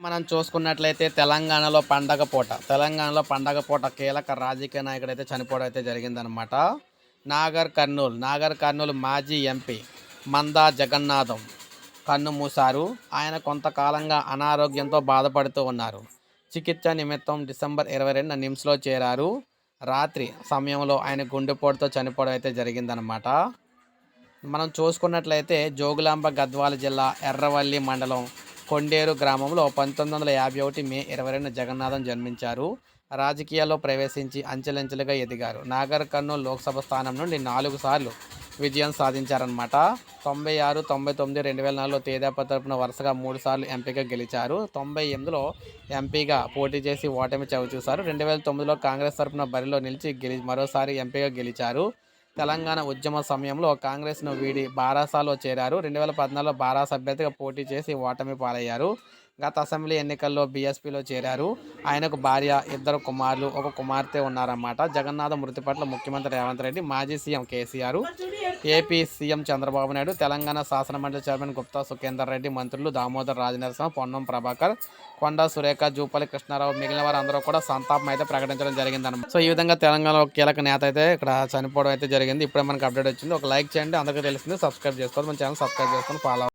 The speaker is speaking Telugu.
మనం చూసుకున్నట్లయితే తెలంగాణలో పండగ పూట తెలంగాణలో పండగ పూట కీలక రాజకీయ నాయకుడు అయితే చనిపోవడం అయితే జరిగిందనమాట నాగర్ కర్నూలు నాగర్ కర్నూలు మాజీ ఎంపీ మందా జగన్నాథం కన్ను మూశారు. ఆయన కొంతకాలంగా అనారోగ్యంతో బాధపడుతూ ఉన్నారు. చికిత్స నిమిత్తం డిసెంబర్ ఇరవై రెండున నిమ్స్లో చేరారు. రాత్రి సమయంలో ఆయన గుండెపోటుతో చనిపోవడం అయితే జరిగిందనమాట మనం చూసుకున్నట్లయితే జోగులాంబ గద్వాల జిల్లా ఎర్రవల్లి మండలం కొండేరు గ్రామంలో పంతొమ్మిది వందల యాభై ఒకటి మే ఇరవై రెండు జగన్నాథం జన్మించారు. రాజకీయాల్లో ప్రవేశించి అంచెలంచెలుగా ఎదిగారు. నాగర్ కర్నూలు లోక్సభ స్థానం నుండి నాలుగు సార్లు విజయం సాధించారనమాట తొంభై ఆరు తొంభై తొమ్మిది రెండు వేల నాలుగులో తేదాప తరపున వరుసగా మూడు సార్లు ఎంపీగా గెలిచారు. తొంభై ఎనిమిదిలో ఎంపీగా పోటీ చేసి ఓటమి చవి చూశారు రెండు వేల తొమ్మిదిలో కాంగ్రెస్ తరపున బరిలో నిలిచి గెలి మరోసారి ఎంపీగా గెలిచారు. తెలంగాణ ఉద్యమ సమయంలో కాంగ్రెస్ను వీడి బారాసాలో చేరారు. రెండు వేల పద్నాలుగులో బారాస అభ్యర్థిగా పోటీ చేసి ఓటమి పాలయ్యారు. గత అసెంబ్లీ ఎన్నికల్లో బీఎస్పీలో చేరారు. ఆయనకు భార్య ఇద్దరు కుమారులు ఒక కుమార్తె ఉన్నారన్నమాట. జగన్నాథ మృతి పట్ల ముఖ్యమంత్రి రేవంత్ రెడ్డి మాజీ CM KCR AP CM Chandrababu Naidu Telangana శాసనమండలి చైర్మన్ గుప్తా సుఖేందర్ రెడ్డి మంత్రులు దామోదర్ రాజనరసింహ పొన్నం ప్రభాకర్ కొండా సురేఖ జూపల్లి కృష్ణారావు మిగిలిన వారు అందరూ కూడా సంతాపం అయితే ప్రకటించడం జరిగిందన్నమాట. సో ఈ విధంగా తెలంగాణలో కీలక నేత అయితే ఇక్కడ చనిపోవడం అయితే జరిగింది. ఇప్పుడే మనకు అప్డేట్ వచ్చింది. ఒక లైక్ చేయండి. అందరికీ తెలిసింది. సబ్స్క్రైబ్ చేసుకోవాలి మన ఛానల్ సబ్స్క్రైబ్ చేసుకొని ఫాలో